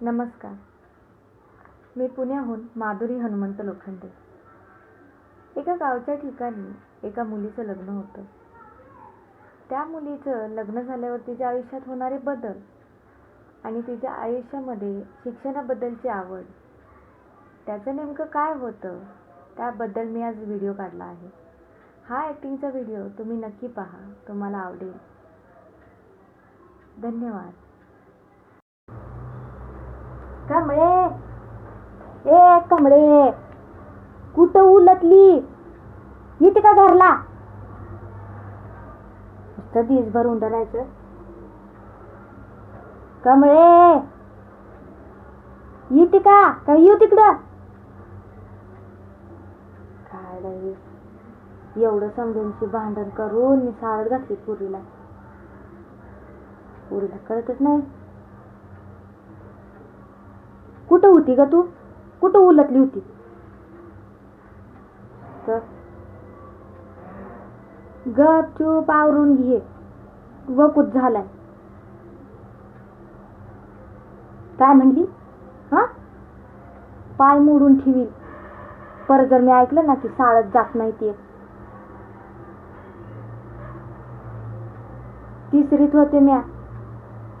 नमस्कार. मी पुण्याहून माधुरी हनुमंत लोखंडे. एका गावच्या ठिकाणी एका मुलीचं लग्न होतं. त्या मुलीचं लग्न झाल्यावर तिच्या आयुष्यात होणारे बदल आणि तिच्या आयुष्यामध्ये शिक्षणाबद्दलची आवड त्याचं नेमकं काय होतं त्याबद्दल मी आज व्हिडिओ काढला आहे. हा ॲक्टिंगचा व्हिडिओ तुम्ही नक्की पहा तुम्हाला आवडेल. धन्यवाद. कमळे. ए कमळे. कुठं उलटली? येते का घरला? नुसतं दिसभर उंडरायचं कमळे. येते का? काय येऊ तिकडं? काय एवढं समजूनशी भांडण करून मी साळत घातली पुरीला. पुरीला कळतच नाही. कुठं होती ग तू? कुठं उलटली होती? तर? गपचूप आवरून घे. वकूत झालाय. काय म्हणली? हा? पाय मोडून ठेवी परत जर मी ऐकलं ना की साळत जात माहितीये तिसरीत होते म्या.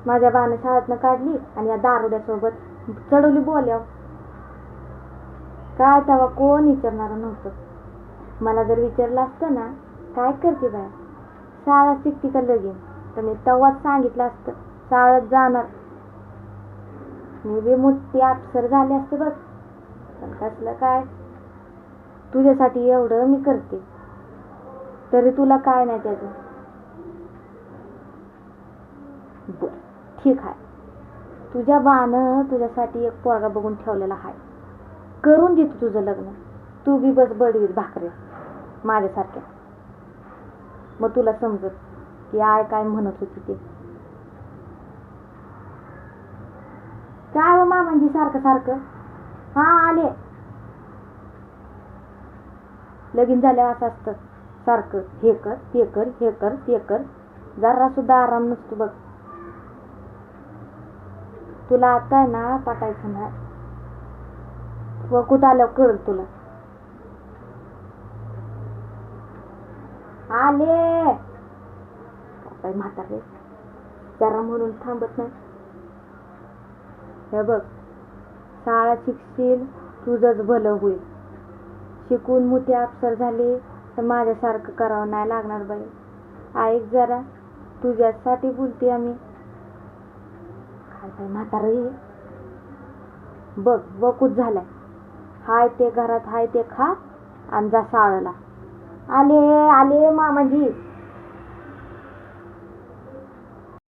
माझ्या बानं शाळेतनं काढली आणि या दारुड्यासोबत चढवली बोल्या काय तेव्हा कोण विचारणार नव्हतं. मला जर विचारलं असतं ना काय करते बाय? शाळा शिकते का लगीन तर मी तेव्हाच सांगितलं असतं शाळेत जाणार. मी बी मोठी अप्सर झाले असते बघ. पण कसलं काय? तुझ्यासाठी एवढं मी करते. तरी तुला काय नाही त्याचं. बर ठीक आहे. तुझ्या बानं तुझ्यासाठी एक पोरगा बघून ठेवलेला आहे करून दे तुझं लग्न. तू बी बस बडवीत भाकरे. माझ्यासारख्या. मग तुला समजत की आय काय म्हणत होती ते. काय व मामांजी सारखं सारखं? हा आले. लगीन झाल्यावर असं असतं. सारखं हे कर ते कर हे कर ते कर. जरा सुद्धा आराम नसतो बघ. तुला आता आहे ना पाठायचं नाही. वकूत आल्यावर कळल तुला. आले. काय म्हातारे जरा म्हणून थांबत नाही. हे बघ शाळा शिकशील तुझंच भलं होईल. शिकून मोठी अफसर झाली तर माझ्यासारखं करावं नाही लागणार बाई. ऐक जरा तुझ्यासाठी बोलते आम्ही. काय म्हातारे बघ बकूच झालाय. हाय ते घरात हाय ते खा आणि जा आले आले मामाजी.